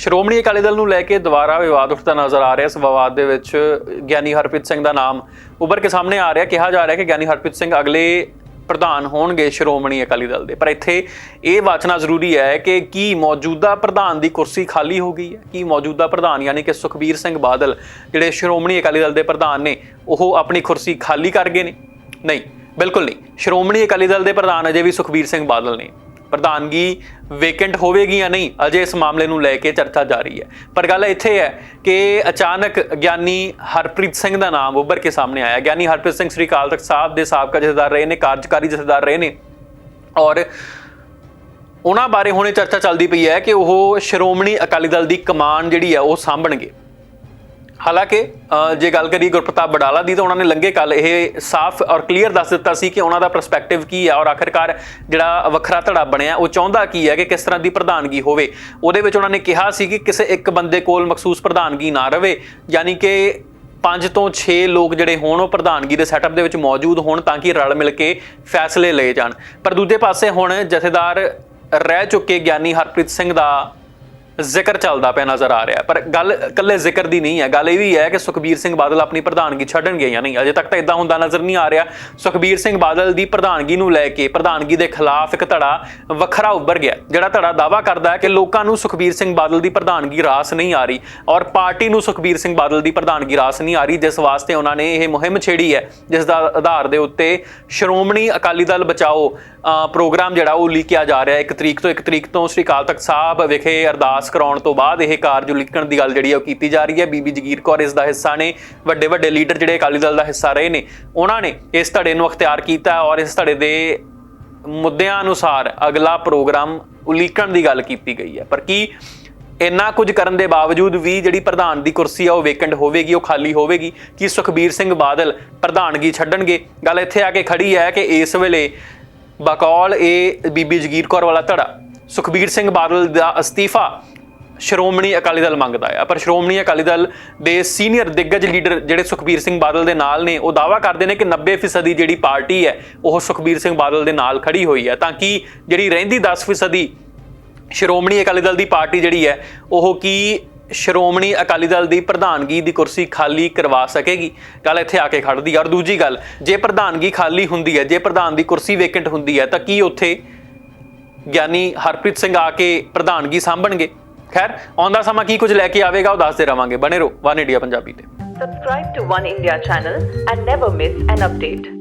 ਸ਼੍ਰੋਮਣੀ ਅਕਾਲੀ ਦਲ ਨੂੰ ਲੈ ਕੇ ਦੁਬਾਰਾ ਵਿਵਾਦ ਉੱਠਦਾ ਨਜ਼ਰ ਆ ਰਿਹਾ ਇਸ ਵਿਵਾਦ ਦੇ ਵਿੱਚ ਗਿਆਨੀ ਹਰਪ੍ਰੀਤ ਸਿੰਘ ਦਾ ਨਾਮ ਉੱਭਰ ਕੇ ਸਾਹਮਣੇ ਆ ਰਿਹਾ। ਕਿਹਾ ਜਾ ਰਿਹਾ ਕਿ ਗਿਆਨੀ ਹਰਪ੍ਰੀਤ ਸਿੰਘ ਅਗਲੇ ਪ੍ਰਧਾਨ ਹੋਣਗੇ ਸ਼੍ਰੋਮਣੀ ਅਕਾਲੀ ਦਲ ਦੇ। ਪਰ ਇੱਥੇ ਇਹ ਵਾਚਣਾ ਜ਼ਰੂਰੀ ਹੈ ਕਿ ਕੀ ਮੌਜੂਦਾ ਪ੍ਰਧਾਨ ਦੀ ਕੁਰਸੀ ਖਾਲੀ ਹੋ ਗਈ ਹੈ? ਕੀ ਮੌਜੂਦਾ ਪ੍ਰਧਾਨ ਯਾਨੀ ਕਿ ਸੁਖਬੀਰ ਸਿੰਘ ਬਾਦਲ, ਜਿਹੜੇ ਸ਼੍ਰੋਮਣੀ ਅਕਾਲੀ ਦਲ ਦੇ ਪ੍ਰਧਾਨ ਨੇ, ਉਹ ਆਪਣੀ ਕੁਰਸੀ ਖਾਲੀ ਕਰ ਗਏ ਨੇ? ਨਹੀਂ, ਬਿਲਕੁਲ ਨਹੀਂ। ਸ਼੍ਰੋਮਣੀ ਅਕਾਲੀ ਦਲ ਦੇ ਪ੍ਰਧਾਨ ਅਜੇ ਵੀ ਸੁਖਬੀਰ ਸਿੰਘ ਬਾਦਲ ਨੇ। ਪ੍ਰਧਾਨਗੀ ਵੇਕੈਂਟ ਹੋਵੇਗੀ ਜਾਂ ਨਹੀਂ, ਅਜੇ ਇਸ ਮਾਮਲੇ ਨੂੰ ਲੈ ਕੇ ਚਰਚਾ ਜਾਰੀ ਹੈ। ਪਰ ਗੱਲ ਇੱਥੇ ਹੈ ਕਿ ਅਚਾਨਕ ਗਿਆਨੀ ਹਰਪ੍ਰੀਤ ਸਿੰਘ ਦਾ ਨਾਮ ਉੱਭਰ ਕੇ ਸਾਹਮਣੇ ਆਇਆ। ਗਿਆਨੀ ਹਰਪ੍ਰੀਤ ਸਿੰਘ ਸ੍ਰੀ ਅਕਾਲ ਤਖਤ ਸਾਹਿਬ ਦੇ ਸਾਬਕਾ ਜਥੇਦਾਰ ਰਹੇ ਨੇ, ਕਾਰਜਕਾਰੀ ਜਥੇਦਾਰ ਰਹੇ ਨੇ ਔਰ ਉਹਨਾਂ ਬਾਰੇ ਹੁਣੇ ਚਰਚਾ ਚੱਲਦੀ ਪਈ ਹੈ ਕਿ ਉਹ ਸ਼੍ਰੋਮਣੀ ਅਕਾਲੀ ਦਲ ਦੀ ਕਮਾਨ ਜਿਹੜੀ ਹੈ ਉਹ ਸਾਂਭਣਗੇ। ਹਾਲਾਂਕਿ ਜੇ ਗੱਲ ਕਰੀ ਗੁਰਪ੍ਰਤਾਪ ਬਡਾਲਾ ਦੀ ਤਾਂ ਉਹਨਾਂ ਨੇ ਲੰਗੇ ਕੱਲ ਇਹ ਸਾਫ਼ ਔਰ ਕਲੀਅਰ ਦੱਸ ਦਿੱਤਾ ਸੀ ਕਿ ਉਹਨਾਂ ਦਾ ਪਰਸਪੈਕਟਿਵ ਕੀ ਹੈ ਔਰ ਆਖਿਰਕਾਰ ਜਿਹੜਾ ਵੱਖਰਾ ਧੜਾ ਬਣਿਆ, ਉਹ ਚਾਹੁੰਦਾ ਕੀ ਹੈ ਕਿ ਕਿਸ ਤਰ੍ਹਾਂ ਦੀ ਪ੍ਰਧਾਨਗੀ ਹੋਵੇ। ਉਹਦੇ ਵਿੱਚ ਉਹਨਾਂ ਨੇ ਕਿਹਾ ਸੀ ਕਿ ਕਿਸੇ ਇੱਕ ਬੰਦੇ ਕੋਲ ਮਖਸੂਸ ਪ੍ਰਧਾਨਗੀ ਨਾ ਰਵੇ, ਯਾਨੀ ਕਿ ਪੰਜ ਤੋਂ 6 ਲੋਕ ਜਿਹੜੇ ਹੋਣ, ਉਹ ਪ੍ਰਧਾਨਗੀ ਦੇ ਸੈਟਅਪ ਦੇ ਵਿੱਚ ਮੌਜੂਦ ਹੋਣ ਤਾਂ ਕਿ ਰਲ ਮਿਲ ਕੇ ਫੈਸਲੇ ਲਏ ਜਾਣ। ਪਰ ਦੂਜੇ ਪਾਸੇ ਹੁਣ ਜਥੇਦਾਰ ਰਹਿ ਚੁੱਕੇ ਗਿਆਨੀ ਹਰਪ੍ਰੀਤ ਸਿੰਘ ਦਾ ਜ਼ਿਕਰ ਚੱਲਦਾ ਪਿਆ ਨਜ਼ਰ ਆ ਰਿਹਾ। ਪਰ ਗੱਲ ਇਕੱਲੇ ਜ਼ਿਕਰ ਦੀ ਨਹੀਂ ਹੈ। ਗੱਲ ਇਹ ਵੀ ਹੈ ਕਿ ਸੁਖਬੀਰ ਸਿੰਘ ਬਾਦਲ ਆਪਣੀ ਪ੍ਰਧਾਨਗੀ ਛੱਡਣਗੇ ਜਾਂ ਨਹੀਂ। ਅਜੇ ਤੱਕ ਤਾਂ ਇਦਾਂ ਹੁੰਦਾ ਨਜ਼ਰ ਨਹੀਂ ਆ ਰਿਹਾ। ਸੁਖਬੀਰ ਸਿੰਘ ਬਾਦਲ ਦੀ ਪ੍ਰਧਾਨਗੀ ਨੂੰ ਲੈ ਕੇ, ਪ੍ਰਧਾਨਗੀ ਦੇ ਖਿਲਾਫ ਇੱਕ ਧੜਾ ਵੱਖਰਾ ਉੱਭਰ ਗਿਆ। ਜਿਹੜਾ ਧੜਾ ਦਾਵਾ ਕਰਦਾ ਹੈ ਕਿ ਲੋਕਾਂ ਨੂੰ ਸੁਖਬੀਰ ਸਿੰਘ ਬਾਦਲ ਦੀ ਪ੍ਰਧਾਨਗੀ ਰਾਸ ਨਹੀਂ ਆ ਰਹੀ ਔਰ ਪਾਰਟੀ ਨੂੰ ਸੁਖਬੀਰ ਸਿੰਘ ਬਾਦਲ ਦੀ ਪ੍ਰਧਾਨਗੀ ਰਾਸ ਨਹੀਂ ਆ ਰਹੀ, ਜਿਸ ਵਾਸਤੇ ਉਹਨਾਂ ਨੇ ਇਹ ਮੁਹਿੰਮ ਛੇੜੀ ਹੈ। ਜਿਸ ਦਾ ਆਧਾਰ ਦੇ ਉੱਤੇ ਸ਼੍ਰੋਮਣੀ ਅਕਾਲੀ ਦਲ ਬਚਾਓ ਪ੍ਰੋਗਰਾਮ ਜਿਹੜਾ ਉਹ ਉਲੀਕਿਆ ਜਾ ਰਿਹਾ ਹੈ। ਇੱਕ ਤਰੀਕ ਤੋਂ ਇੱਕ ਤਰੀਕ ਤੋਂ ਸ੍ਰੀ ਅਕਾਲ ਤਖਤ ਸਾਹਿਬ ਵਿਖੇ ਅਰਦਾਸ ਕਰਾਉਣ ਤੋਂ ਬਾਅਦ ਇਹ ਕਾਰਜ ਉਲੀਕਣ ਦੀ ਗੱਲ ਜਿਹੜੀ ਉਹ ਕੀਤੀ ਜਾ ਰਹੀ ਹੈ। ਬੀਬੀ ਜਗੀਰ ਕੌਰ ਇਸ ਦਾ ਹਿੱਸਾ ਨੇ ਵੱਡੇ ਵੱਡੇ ਲੀਡਰ ਜਿਹੜੇ ਅਕਾਲੀ ਦਲ ਦਾ ਹਿੱਸਾ ਰਹੇ ਨੇ, ਉਹਨਾਂ ਨੇ ਇਸ ਧੜੇ ਨੂੰ ਅਖਤਿਆਰ ਕੀਤਾ ਔਰ ਇਸ ਧੜੇ ਦੇ ਮੁੱਦਿਆਂ ਅਨੁਸਾਰ ਅਗਲਾ ਪ੍ਰੋਗਰਾਮ ਉਲੀਕਣ ਦੀ ਗੱਲ ਕੀਤੀ ਗਈ ਹੈ। ਪਰ ਕੀ ਇੰਨਾ ਕੁਝ ਕਰਨ ਦੇ ਬਾਵਜੂਦ ਵੀ ਜਿਹੜੀ ਪ੍ਰਧਾਨ ਦੀ ਕੁਰਸੀ ਆ ਉਹ ਵੇਕੈਂਟ ਹੋਵੇਗੀ, ਉਹ ਖਾਲੀ ਹੋਵੇਗੀ, ਕਿ ਸੁਖਬੀਰ ਸਿੰਘ ਬਾਦਲ ਪ੍ਰਧਾਨਗੀ ਛੱਡਣਗੇ? ਗੱਲ ਇੱਥੇ ਆ ਕੇ ਖੜੀ ਹੈ ਕਿ ਇਸ ਵੇਲੇ ਬਕੌਲ ਇਹ ਬੀਬੀ ਜਗੀਰ ਕੌਰ ਵਾਲਾ ਧੜਾ। ਸੁਖਬੀਰ ਸਿੰਘ ਬਾਦਲ ਦਾ ਅਸਤੀਫਾ। ਸ਼੍ਰੋਮਣੀ ਅਕਾਲੀ ਦਲ ਮੰਗਦਾ ਆ, ਪਰ ਸ਼੍ਰੋਮਣੀ ਅਕਾਲੀ ਦਲ ਦੇ ਸੀਨੀਅਰ ਦਿੱਗਜ ਲੀਡਰ ਜਿਹੜੇ ਸੁਖਬੀਰ ਸਿੰਘ ਬਾਦਲ ਦੇ ਨਾਲ ਨੇ, ਉਹ ਦਾਵਾ ਕਰਦੇ ਨੇ ਕਿ 90% ਦੀ ਜਿਹੜੀ ਪਾਰਟੀ ਹੈ, ਉਹ ਸੁਖਬੀਰ ਸਿੰਘ ਬਾਦਲ ਦੇ ਨਾਲ ਖੜੀ ਹੋਈ ਹੈ। ਤਾਂ ਕਿ ਜਿਹੜੀ ਰਹਿੰਦੀ 10% ਸ਼੍ਰੋਮਣੀ ਅਕਾਲੀ ਦਲ ਦੀ ਪਾਰਟੀ ਜਿਹੜੀ ਹੈ, ਉਹ ਕੀ ਸ਼੍ਰੋਮਣੀ ਅਕਾਲੀ ਦਲ ਦੀ ਪ੍ਰਧਾਨਗੀ ਦੀ ਕੁਰਸੀ ਖਾਲੀ ਕਰਵਾ ਸਕੇਗੀ। ਗੱਲ ਇੱਥੇ ਆ ਕੇ ਖੜਦੀ ਹੈ। ਔਰ ਦੂਜੀ ਗੱਲ, ਜੇ ਪ੍ਰਧਾਨਗੀ ਖਾਲੀ ਹੁੰਦੀ ਹੈ, ਜੇ ਪ੍ਰਧਾਨ ਦੀ ਕੁਰਸੀ ਵੇਕੈਂਟ ਹੁੰਦੀ ਹੈ, ਤਾਂ ਕੀ ਉੱਥੇ ਗਿਆਨੀ ਹਰਪ੍ਰੀਤ ਸਿੰਘ ਆ ਕੇ ਪ੍ਰਧਾਨਗੀ ਸਾਂਭਣਗੇ? ਖੈਰ ਆਉਂਦਾ ਸਮਾਂ ਕੀ ਕੁਝ ਲੈ ਕੇ ਆਵੇਗਾ ਉਹ ਦੱਸਦੇ ਰਵਾਂਗੇ। ਬਨੇ ਰਹੋ, ਵਨ ਇੰਡੀਆ ਪੰਜਾਬੀ ਤੇ। Subscribe to One India channel and never miss an update.